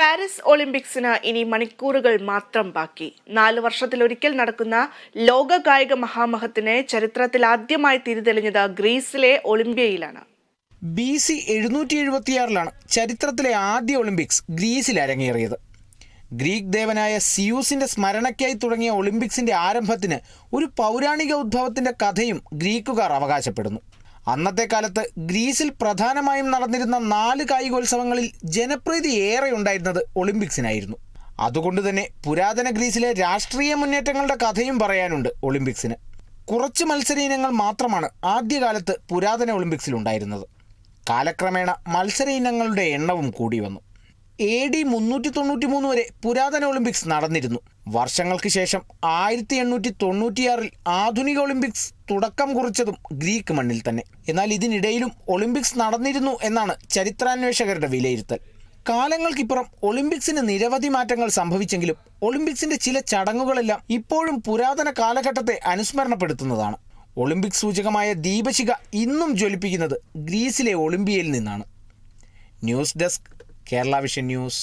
Paris ഒളിമ്പിക്സിന് ഇനി മണിക്കൂറുകൾ മാത്രം ബാക്കി. നാല് വർഷത്തിലൊരിക്കൽ നടക്കുന്ന ലോക കായിക മഹാമഹത്തിന് ചരിത്രത്തിൽ ആദ്യമായി തിരിതെളിഞ്ഞത് ഗ്രീസിലെ ഒളിമ്പ്യയിലാണ്. ബി സി എഴുന്നൂറ്റി എഴുപത്തിയാറിലാണ് ചരിത്രത്തിലെ ആദ്യ ഒളിമ്പിക്സ് ഗ്രീസിൽ അരങ്ങേറിയത്. ഗ്രീക്ക് ദേവനായ സിയൂസിന്റെ സ്മരണയ്ക്കായി തുടങ്ങിയ ഒളിമ്പിക്സിന്റെ ആരംഭത്തിന് ഒരു പൗരാണിക ഉദ്ഭവത്തിന്റെ കഥയും ഗ്രീക്കുകാർ അവകാശപ്പെടുന്നു. അന്നത്തെ കാലത്ത് ഗ്രീസിൽ പ്രധാനമായും നടന്നിരുന്ന നാല് കായികോത്സവങ്ങളിൽ ജനപ്രീതി ഏറെ ഉണ്ടായിരുന്നത് ഒളിമ്പിക്സിനായിരുന്നു. അതുകൊണ്ട് തന്നെ പുരാതന ഗ്രീസിലെ രാഷ്ട്രീയ മുന്നേറ്റങ്ങളുടെ കഥയും പറയാനുണ്ട് ഒളിമ്പിക്സിന്. കുറച്ച് മത്സര ഇനങ്ങൾ മാത്രമാണ് ആദ്യകാലത്ത് പുരാതന ഒളിമ്പിക്സിൽ ഉണ്ടായിരുന്നത്. കാലക്രമേണ മത്സര ഇനങ്ങളുടെ എണ്ണവും കൂടി വന്നു. എ ഡി മുന്നൂറ്റി തൊണ്ണൂറ്റി മൂന്ന് വരെ പുരാതന ഒളിമ്പിക്സ് നടന്നിരുന്നു. വർഷങ്ങൾക്ക് ശേഷം ആയിരത്തി എണ്ണൂറ്റി തൊണ്ണൂറ്റിയാറിൽ ആധുനിക ഒളിമ്പിക്സ് തുടക്കം കുറിച്ചതും ഗ്രീക്ക് മണ്ണിൽ തന്നെ. എന്നാൽ ഇതിനിടയിലും ഒളിമ്പിക്സ് നടന്നിരുന്നു എന്നാണ് ചരിത്രാന്വേഷകരുടെ വിലയിരുത്തൽ. കാലങ്ങൾക്കിപ്പുറം ഒളിമ്പിക്സിന് നിരവധി മാറ്റങ്ങൾ സംഭവിച്ചെങ്കിലും ഒളിമ്പിക്സിന്റെ ചില ചടങ്ങുകളെല്ലാം ഇപ്പോഴും പുരാതന കാലഘട്ടത്തെ അനുസ്മരണപ്പെടുത്തുന്നതാണ്. ഒളിമ്പിക്സ് സൂചകമായ ദീപശിഖ ഇന്നും ജ്വലിപ്പിക്കുന്നത് ഗ്രീസിലെ ഒളിമ്പിയയിൽ നിന്നാണ്. News desk Kerala Vision news